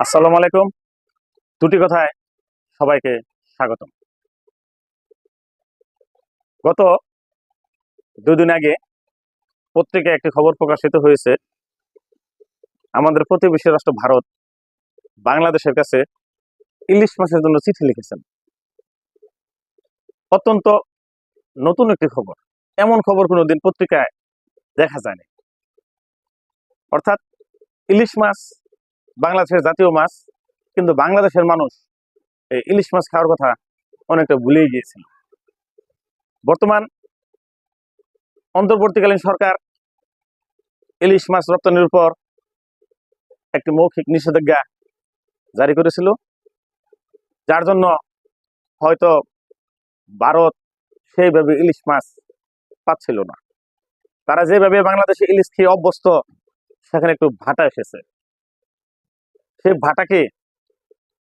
আসসালামু আলাইকুম। দুটি কথায় সবাইকে স্বাগতম। গত দুদিন আগে পত্রিকায় একটি খবর প্রকাশিত হয়েছে। আমাদের প্রতিবেশী রাষ্ট্র ভারত বাংলাদেশের কাছে ইলিশ মাছের জন্য চিঠি লিখেছেন। অত্যন্ত নতুন একটি খবর। এমন খবর কোনোদিন পত্রিকায় দেখা যায়নি। অর্থাৎ ইলিশ মাছ বাংলাদেশের জাতীয় মাছ, কিন্তু বাংলাদেশের মানুষ এই ইলিশ মাছ খাওয়ার কথা অনেকটা ভুলেই গিয়েছিল বর্তমান অন্তর্বর্তীকালীন সরকার ইলিশ মাছ রপ্তানির উপর একটি মৌখিক নিষেধাজ্ঞা জারি করেছিল, যার জন্য হয়তো ভারত সেইভাবে ইলিশ মাছ পাচ্ছিল না। তারা যেভাবে বাংলাদেশে ইলিশ খেয়ে অভ্যস্ত, সেখানে একটু ভাটা এসেছে। সেই ভাটাকে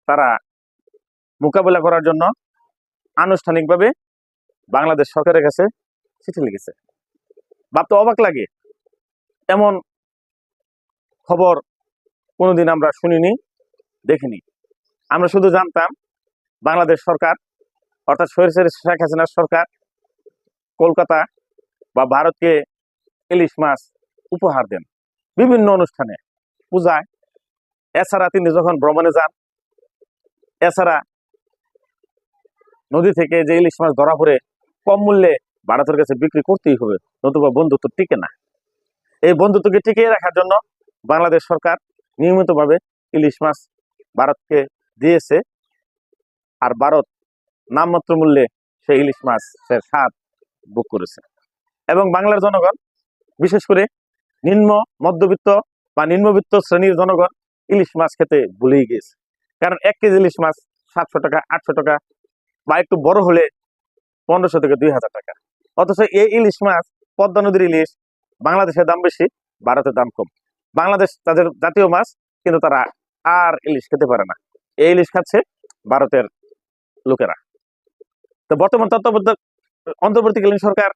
তারা মোকাবেলা করার জন্য আনুষ্ঠানিকভাবে বাংলাদেশ সরকারের কাছে চিঠি লিখেছে। ভাবতে অবাক লাগে। এমন খবর কোনোদিন আমরা শুনিনি, দেখিনি। আমরা শুধু জানতাম বাংলাদেশ সরকার, অর্থাৎ সরিষের শেখ হাসিনার সরকার কলকাতা বা ভারতকে ইলিশ মাছ উপহার দেন। বিভিন্ন অনুষ্ঠানে, পূজায় এছাড়া তিনি যখন ভ্রমণে যান, এছাড়া নদী থেকে যে ইলিশ মাছ ধরা পড়ে, কম মূল্যে ভারতের কাছে বিক্রি করতেই হবে, নতুবা বন্ধুত্ব টিকে না। এই বন্ধুত্বকে টিকিয়ে রাখার জন্য বাংলাদেশ সরকার নিয়মিতভাবে ইলিশ মাছ ভারতকে দিয়েছে, আর ভারত নামমাত্র মূল্যে সেই ইলিশ মাছের স্বাদ বুক করেছে। এবং বাংলার জনগণ, বিশেষ করে নিম্ন মধ্যবিত্ত বা নিম্নবিত্ত শ্রেণির জনগণ ইলিশ মাছ খেতে ভুলেই গেছে। কারণ এক কেজি ইলিশ মাছ সাতশো টাকা, আটশো টাকা বা একটু বড় হলে পনেরোশো থেকে দুই হাজার টাকা। অথচ এই ইলিশ মাছ পদ্মা নদীর ইলিশ বাংলাদেশের দাম বেশি ভারতের দাম কম। বাংলাদেশ তাদের জাতীয় মাছ, কিন্তু তারা আর ইলিশ খেতে পারে না। এই ইলিশ খাচ্ছে ভারতের লোকেরা। তো বর্তমান তত্ত্বাবধায়ক, অন্তর্বর্তীকালীন সরকার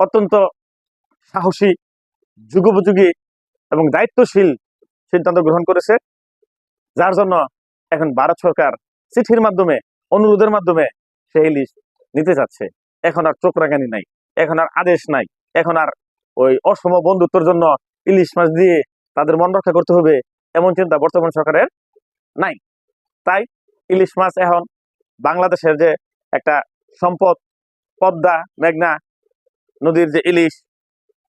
অত্যন্ত সাহসী, যুগোপযোগী এবং দায়িত্বশীল সিদ্ধান্ত গ্রহণ করেছে, যার জন্য এখন ভারত সরকার চিঠির মাধ্যমে, অনুরোধের মাধ্যমে সেই ইলিশ নিতে যাচ্ছে। এখন আর চোখরাগানি নাই, এখন আর আদেশ নাই, এখন আর ওই অসম বন্ধুত্বর জন্য ইলিশ মাছ দিয়ে তাদের মন রক্ষা করতে হবে এমন চিন্তা বর্তমান সরকারের নাই। তাই ইলিশ মাছ এখন বাংলাদেশের যে একটা সম্পদ, পদ্মা, মেঘনা নদীর যে ইলিশ,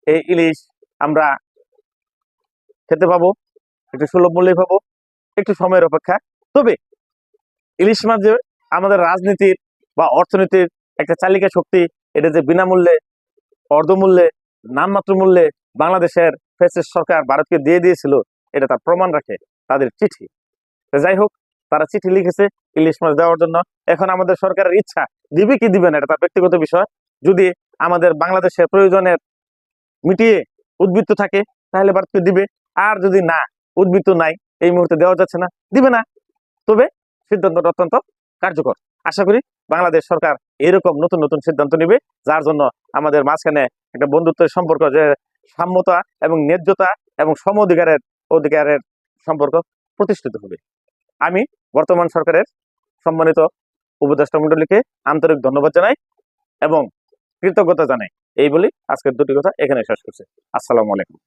এই ইলিশ আমরা খেতে পাবো। একটু সুলভ মূল্যে পাবো, একটু সময়ের অপেক্ষা। তবে ইলিশ মাছ যে আমাদের রাজনীতির বা অর্থনীতির একটা চালিকা শক্তি, এটা যে বিনামূল্যে, অর্ধমূল্যে, নামমাত্র মূল্যে বাংলাদেশের ফেসিস সরকার ভারতকে দিয়ে দিয়েছিল, এটা তার প্রমাণ রাখে তাদের চিঠি। যাই হোক, তারা চিঠি লিখেছে ইলিশ মাছ দেওয়ার জন্য। এখন আমাদের সরকারের ইচ্ছা, দিবে কি দিবে না, এটা তার ব্যক্তিগত বিষয়। যদি আমাদের বাংলাদেশের প্রয়োজনের মিটিয়ে উদ্বৃত্ত থাকে, তাহলে ভারতকে দিবে। আর যদি না উদ্বৃত্ত নাই, এই মুহূর্তে দেওয়া যাচ্ছে না, দিবে না। তবে সিদ্ধান্তটা অত্যন্ত কার্যকর। আশা করি বাংলাদেশ সরকার এরকম নতুন নতুন সিদ্ধান্ত নেবে, যার জন্য আমাদের মাঝখানে একটা বন্ধুত্বের সম্পর্ক যে সাম্যতা এবং ন্যায্যতা এবং সম অধিকারের অধিকারের সম্পর্ক প্রতিষ্ঠিত হবে। আমি বর্তমান সরকারের সম্মানিত উপদেষ্টা মন্ডলীকে আন্তরিক ধন্যবাদ জানাই এবং কৃতজ্ঞতা জানাই। এই বলি আজকের দুটি কথা এখানে শেষ করছি। আসসালামু আলাইকুম।